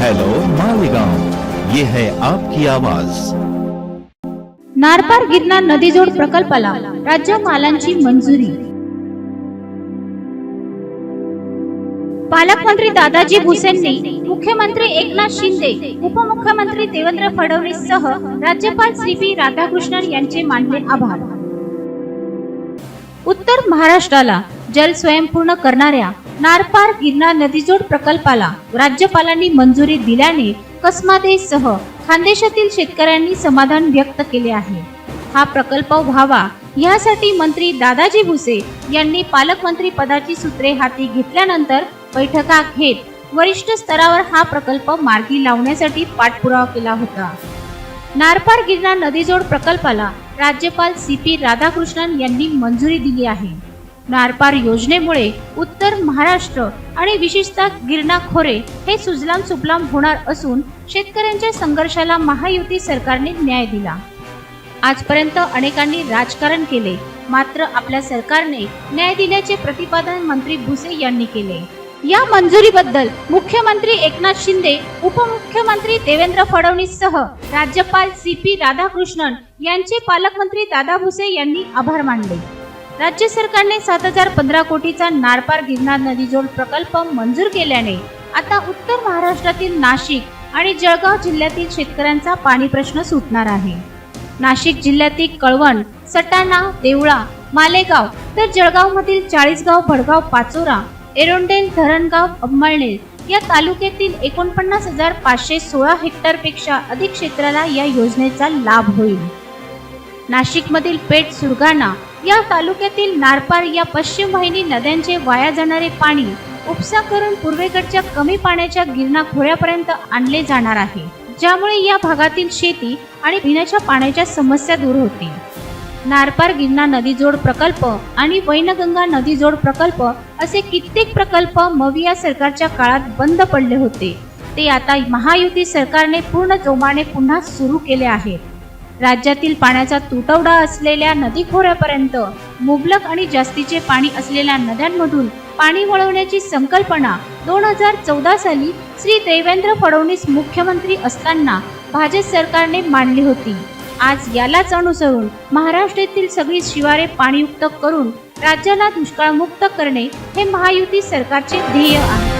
Hello Malegaon ये है आपकी आवाज. नारपार गिरनार नदीजोड प्रकल्पाला राज्य मालांची मंजुरी. पालकमंत्री दादाजी भुसेंनी मुख्यमंत्री एकनाथ शिंदे उपमुख्यमंत्री देवेंद्र फडणवीस सह राज्यपाल श्री पी राधाकृष्णन यांचे मानले आभार. उत्तर महाराष्ट्राला जल स्वयंपूर्ण करणाऱ्या नारपार गिरनार नदीजोड प्रकल्पाला राज्यपालांनी मंजुरी दिल्याने कसमादेसह खानदेशातील शेतकऱ्यांनी समाधान व्यक्त केले आहे. हा प्रकल्प व्हावा यासाठी मंत्री दादाजी भुसे यांनी पालकमंत्री पदाची सूत्रे हाती घेतल्यानंतर बैठका घेत वरिष्ठ स्तरावर हा प्रकल्प मार्गी लावण्यासाठी पाठपुरावा केला होता. नारपार गिरनार नदीजोड प्रकल्पाला राज्यपाल सी पी राधाकृष्णन यांनी मंजुरी दिली आहे. नारपार योजनेमुळे उत्तर महाराष्ट्र आणि विशेषतः गिरणा खोरे हे सुजलाम सुफलाम होणार असून शेतकऱ्यांच्या संघर्षाला महायुती सरकारने न्याय दिला. आजपर्यंत अनेकांनी राजकारण केले मात्र आपल्या सरकारने न्याय दिल्याचे प्रतिपादन मंत्री भुसे यांनी केले. या मंजुरीबद्दल मुख्यमंत्री एकनाथ शिंदे उपमुख्यमंत्री देवेंद्र फडणवीस सह राज्यपाल सी पी राधाकृष्णन यांचे पालकमंत्री दादा भुसे यांनी आभार मानले. राज्य सरकारने सात हजार पंधरा कोटीचा नारपार गिरणार नदीजोड प्रकल्प मंजूर केल्याने आता उत्तर महाराष्ट्रातील नाशिक आणि जळगाव जिल्ह्यातील शेतकऱ्यांचा पाणी प्रश्न सुटणार आहे. नाशिक जिल्ह्यातील कळवण सटाणा देवळा मालेगाव तर जळगावमधील चाळीसगाव भडगाव पाचोरा एरोंडेल धरणगाव अंमळनेर या तालुक्यातील एकोणपन्नास हजार पाचशे सोळा हेक्टरपेक्षा अधिक क्षेत्राला या योजनेचा लाभ होईल. नाशिकमधील पेठ सुरगाणा या तालुक्यातील नारपार या पश्चिम वाहिनी नद्यांचे वाया जाणारे पाणी उपसा करून पूर्वेकडच्या कमी पाण्याच्या गिरणा खोऱ्यापर्यंत आणले जाणार आहे. ज्यामुळे या भागातील शेती आणि पिण्याच्या पाण्याच्या समस्या दूर होतील. नारपार गिरणा नदीजोड प्रकल्प आणि वैनगंगा नदीजोड प्रकल्प असे कित्येक प्रकल्प मविया सरकारच्या काळात बंद पडले होते. ते आता महायुती सरकारने पूर्ण जोमाने पुन्हा सुरू केले आहेत राज्यातील पाण्याचा तुटवडा असलेल्या नदी खोऱ्यापर्यंत मुबलक आणि जास्तीचे पाणी असलेल्या नद्यांमधून पाणी वळवण्याची संकल्पना दोन हजार चौदा साली श्री देवेंद्र फडणवीस मुख्यमंत्री असताना भाजप सरकारने मांडली होती. आज यालाच अनुसरून महाराष्ट्रातील सगळी शिवारे पाणीयुक्त करून राज्याला दुष्काळमुक्त करणे हे महायुती सरकारचे ध्येय आहे.